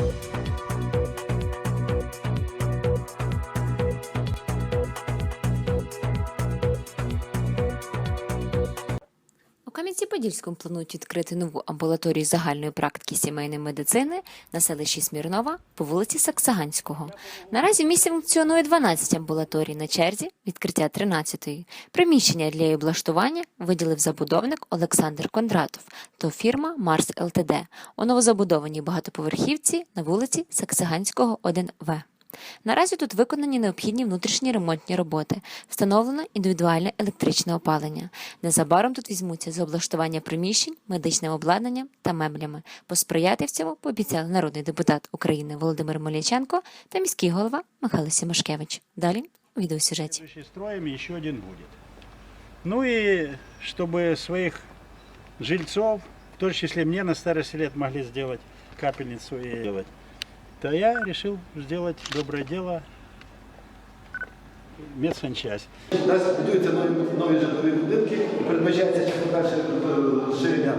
У Кам'янці-Подільському планують відкрити нову амбулаторію загальної практики сімейної медицини на селищі Смірнова по вулиці Саксаганського. Наразі в місті функціонує 12 амбулаторій на черзі, відкриття 13-ї. Приміщення для її облаштування виділив забудовник Олександр Кондратов та фірма Марс ЛТД у новозабудованій багатоповерхівці на вулиці Саксаганського 1В. Наразі тут виконані необхідні внутрішні ремонтні роботи, встановлено індивідуальне електричне опалення. Незабаром тут візьмуться за облаштування приміщень, медичним обладнанням та меблями. Посприяти в цьому пообіцяли народний депутат України Володимир Моляченко та міський голова Михайло Сімашкевич. Далі у відеосюжеті. Строим еще один будет. Ну и чтобы своих жильцов, в том числе мне на старости лет могли сделать капельницу и делать, то я решил сделать доброе дело медсанчасть. У нас будуються нові, нові житлові будинки і передбачається ще подальше е, розширення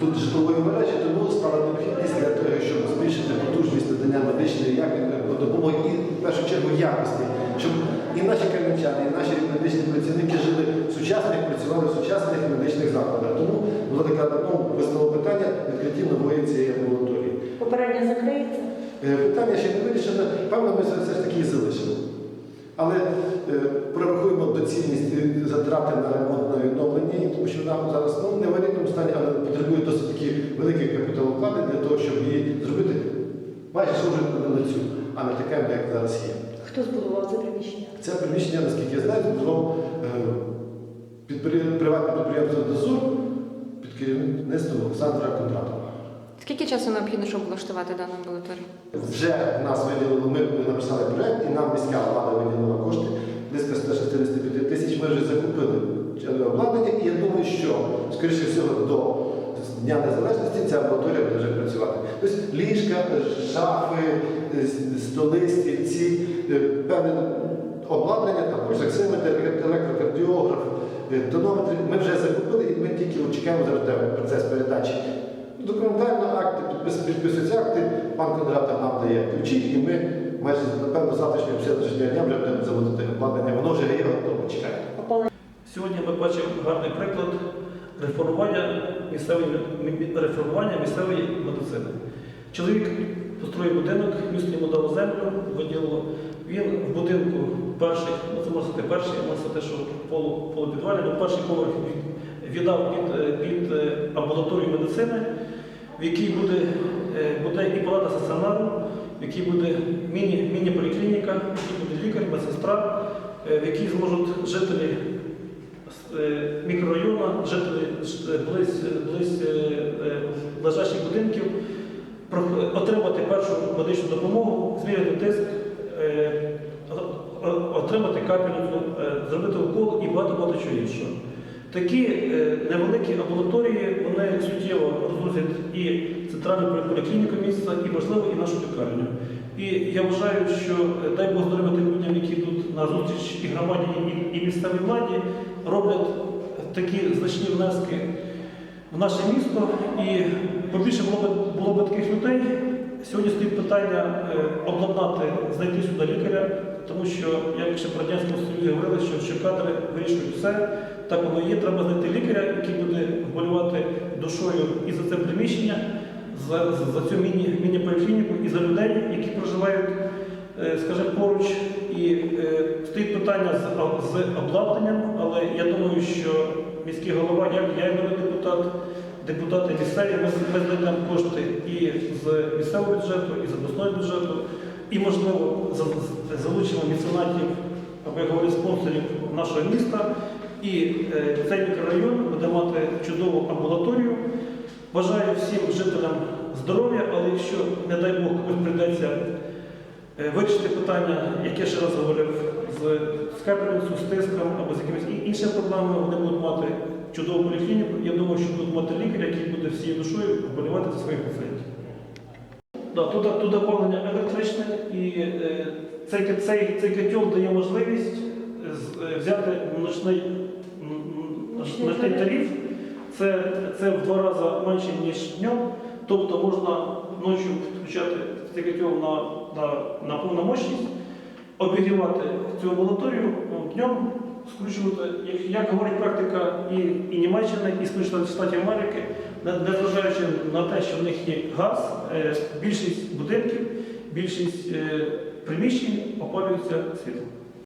тут житлової мережі, тому стала необхідність для того, щоб збільшити потужність надання медичної як- допомоги і в першу чергу якості, щоб і наші кам'янчани, і наші медичні працівники жили в сучасних, працювали в сучасних медичних закладах. Тому було таке ну, виставило питання відкриття нової цієї амбулаторії. Попередньо закриється. Е, Питання ще не вирішено, певно, ми все ж таки і залишимо. Але е, прорахуємо доцільність затрати на ремонт на відновлення, тому що вона зараз ну, не в аварійному стані, але потребує досить таки великих капіталовкладень для того, щоб її зробити майже схожою на цю, а не таким, як зараз є. Хто збудував це приміщення? Це приміщення, наскільки я знаю, збудував е, підпри- приватне підприємство «Дозор» під керівництвом Олександра Кондратова. Скільки часу необхідно, щоб облаштувати дану амбулаторію? Вже нас виділили, ми написали проект, і нам міська влада виділила кошти близько 165 тисяч. Ми вже закупили обладнання, і я думаю, що, скоріше всього, до Дня Незалежності ця амбулаторія буде вже працювати. Тобто ліжка, шафи, е, столи, стільці, е, певне обладнання, також оксиметр, електрокардіограф, е, тонометр. Ми вже закупили, і ми тільки чекаємо зараз процес передачі. Документально акти, підпис- підписуються акти, пан Кондратов нам дає ключі, і ми майже, напевно, завтрашнього сьогоднішнього дня вже будемо заводити обладнання. Воно вже є готово, чекає. Сьогодні ми бачимо гарний приклад реформування місцевої, реформування місцевої медицини. Чоловік построїв будинок, місто йому дало землю, виділило. Він в будинку перший, ну це можна сказати перший, можна сказати, що полу, полупідвальний, ну, перший поверх віддав під, е, під е, амбулаторію медицини, в якій буде, буде і палата стаціонару, в якій буде міні, міні-поліклініка, в якій буде лікар, медсестра, е, в якій зможуть жителі е, мікрорайону, жителі е, близь, близь лежачих будинків отримати першу медичну допомогу, зміряти тиск, отримати капельницю, зробити укол і багато багато чого іншого. Такі е, невеликі амбулаторії вони суттєво розгрузять і центральну поліклініку міста, і можливо і нашу лікарню. І я вважаю, що е, дай Бог здоров'я тим людям, які йдуть на зустріч і громаді, і, місцевій владі, роблять такі значні внески в наше місто. І побільше було б, було б таких людей. Сьогодні стоїть питання е, обладнати, знайти сюди лікаря, тому що, як ще в Радянському Союзі говорили, що кадри вирішують все. Так воно є, треба знайти лікаря, який буде вболівати душою і за це приміщення, за, за, цю міні, міні-поліклініку і за людей, які проживають, е, скажімо, поруч. І е, стоїть питання з, з обладнанням, але я думаю, що міський голова, як я народний депутат, депутати місцеві, ми, знайдемо кошти і з місцевого бюджету, і з обласного бюджету, і, можливо, за- за- залучимо меценатів, або я говорю, спонсорів нашого міста. І е, цей мікрорайон буде мати чудову амбулаторію. Бажаю всім жителям здоров'я, але якщо, не дай Бог, комусь прийдеться е, вирішити питання, як я ще раз говорив, з, з з тиском або з якимись іншими проблемами, вони будуть мати чудову поліклініку. Я думаю, що будуть мати лікаря, який буде всією душою вболівати за своїх пацієнтів. Да, туди, туди опалення електричне, і е, цей, цей, цей котел дає можливість взяти ночний, Це, це в два рази менше, ніж днем. Тобто можна ночі включати цей на, на, на повну мощність, обігрівати цю амбулаторію ну, днем, скручувати, як, як говорить практика і, і Німеччини, і Сполучених Штатів Америки, не- незважаючи на те, що в них є газ, е, більшість будинків, більшість е, приміщень опалюються світлом.